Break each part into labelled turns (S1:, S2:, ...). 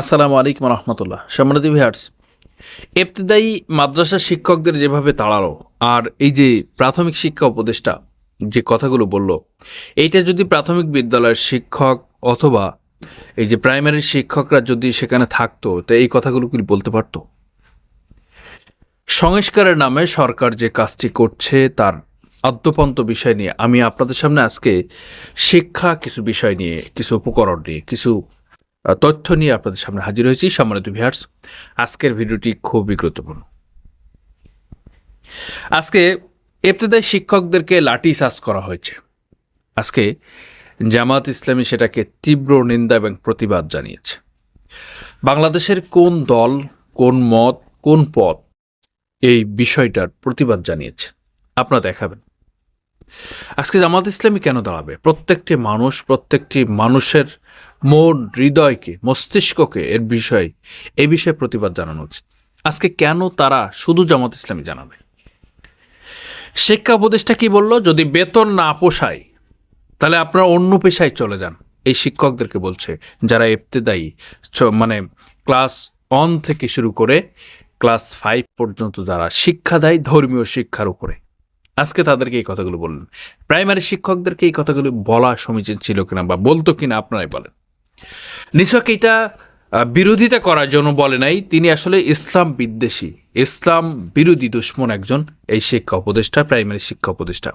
S1: আসসালামু আলাইকুম রহমতুল্লাহ। সম্মানিত ভিহার্স এফতেদায়ী মাদ্রাসা শিক্ষকদের যেভাবে তাড়ালো আর এই যে প্রাথমিক শিক্ষা উপদেষ্টা যে কথাগুলো বলল, এইটা যদি প্রাথমিক বিদ্যালয়ের শিক্ষক অথবা এই যে প্রাইমারি শিক্ষকরা যদি সেখানে থাকতো, তো এই কথাগুলো কি বলতে পারতো? সংস্কারের নামে সরকার যে কাজটি করছে, তার আদ্যপন্ত বিষয় নিয়ে আমি আপনাদের সামনে আজকে শিক্ষা কিছু বিষয় নিয়ে, কিছু উপকরণ নিয়ে, কিছু তথ্য নিয়ে আপনাদের সামনে হাজির হয়েছি। সম্মানিত ভিহার্স আজকের ভিডিওটি খুবই গুরুত্বপূর্ণ। আজকে এফতেদায়ী শিক্ষকদেরকে লাঠি চার্জ করা হয়েছে। আজকে জামাত ইসলামী সেটাকে তীব্র নিন্দা এবং প্রতিবাদ জানিয়েছে। বাংলাদেশের কোন দল, কোন মত, কোন পথ এই বিষয়টার প্রতিবাদ জানিয়েছে। আপনারা দেখাবেন। আজকে জামাত ইসলামী কেন দাঁড়াবে? প্রত্যেকটি মানুষ, প্রত্যেকটি মানুষের মন, হৃদয়কে, মস্তিষ্ককে এর বিষয়, এ বিষয়ে প্রতিবাদ জানানো উচিত। আজকে কেন তারা শুধু জামাত ইসলামী জানাবে? শিক্ষা উপদেষ্টা কি বলল? যদি বেতন না পোষায়, তাহলে আপনারা অন্য পেশায় চলে যান। এই শিক্ষকদেরকে বলছে, যারা এফতেদায়ী মানে ক্লাস ওয়ান থেকে শুরু করে, ক্লাস ফাইভ পর্যন্ত যারা শিক্ষা দেয় ধর্মীয় শিক্ষার উপরে। আজকে তাদেরকে এই কথাগুলো বললেন প্রাইমারি শিক্ষকদেরকে এই কথাগুলো বলা সমীচীন ছিল কিনা বা বলতো কিনা আপনারাই বলেন। নিছক এটা বিরোধিতা করার জন্য বলে নাই, তিনি আসলে ইসলাম বিদ্বেষী। ইসলাম বিরোধী দুশ্মন একজন এই শিক্ষা উপদেষ্টা, প্রাইমারি শিক্ষা উপদেষ্টা।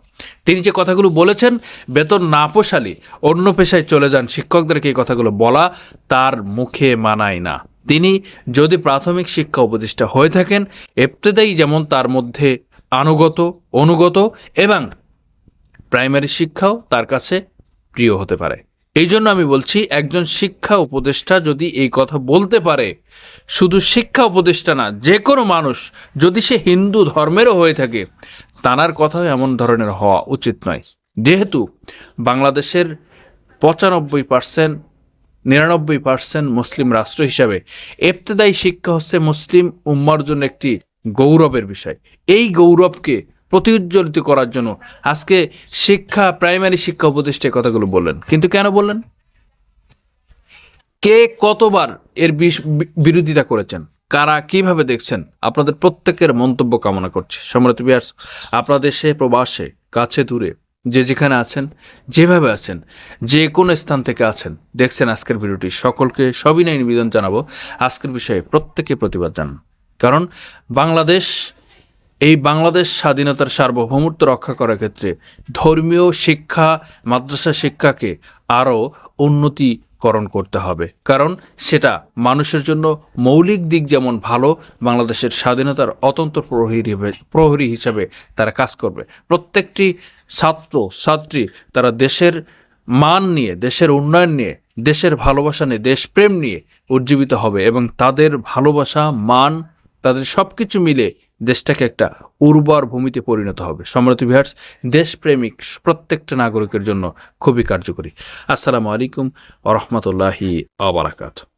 S1: তিনি যে কথাগুলো বলেছেন, বেতন না পোষালি অন্য পেশায় চলে যান, শিক্ষকদেরকে এই কথাগুলো বলা তার মুখে মানায় না। তিনি যদি প্রাথমিক শিক্ষা উপদেষ্টা হয়ে থাকেন এফতেদাই যেমন তার মধ্যে আনুগত, অনুগত এবং প্রাইমারি শিক্ষাও তার কাছে প্রিয় হতে পারে। এই জন্য আমি বলছি, একজন শিক্ষা উপদেষ্টা যদি এই কথা বলতে পারে, শুধু শিক্ষা উপদেষ্টা না, যে কোনো মানুষ, যদি সে হিন্দু ধর্মেরও হয়ে থাকে, তানার কথাও এমন ধরনের হওয়া উচিত নয়। যেহেতু বাংলাদেশের পঁচানব্বই পার্সেন্ট, নিরানব্বই পার্সেন্ট মুসলিম রাষ্ট্র হিসাবে এফতেদায়ী শিক্ষা হচ্ছে মুসলিম উম্মার জন্য একটি গৌরবের বিষয়। এই গৌরবকে প্রতিউজ্জ্বলিত করার জন্য আজকে শিক্ষা, প্রাইমারি শিক্ষা উপদেষ্টা কথাগুলো বললেন। কিন্তু কেন বললেন? কে কতবার এর বিরোধিতা করেছেন? কারা কীভাবে দেখছেন? আপনাদের প্রত্যেকের মন্তব্য কামনা করছে। সম্রাট বিয়ার্স আপনার দেশে, প্রবাসে, কাছে দূরে, যে যেখানে আছেন, যেভাবে আছেন, যে কোনো স্থান থেকে আছেন, দেখছেন আজকের ভিডিওটি। সকলকে সবিনয় নিবেদন জানাব। আজকের বিষয়ে প্রত্যেকে প্রতিবাদ জানান কারণ বাংলাদেশ, এই বাংলাদেশ স্বাধীনতার সার্বভৌমত্ব রক্ষা করার ক্ষেত্রে ধর্মীয় শিক্ষা, মাদ্রাসা শিক্ষাকে আরও উন্নতিকরণ করতে হবে। কারণ সেটা মানুষের জন্য মৌলিক দিক যেমন ভালো, বাংলাদেশের স্বাধীনতার অতন্ত্র প্রহরী প্রহরী হিসাবে তারা কাজ করবে। প্রত্যেকটি ছাত্র, ছাত্রী তারা দেশের মান নিয়ে, দেশের উন্নয়ন নিয়ে, দেশের ভালোবাসা নিয়ে, দেশপ্রেম নিয়ে উজ্জীবিত হবে এবং তাদের ভালোবাসা, মান তাদের সব কিছু মিলে দেশটাকে একটা উর্বর ভূমিতে পরিণত হবে। সম্রাট বিহার্স দেশপ্রেমিক প্রত্যেকটা নাগরিকের জন্য খুবই কার্যকরী। আসসালামু আলাইকুম আ রহমতুল্লাহি আবরাকাত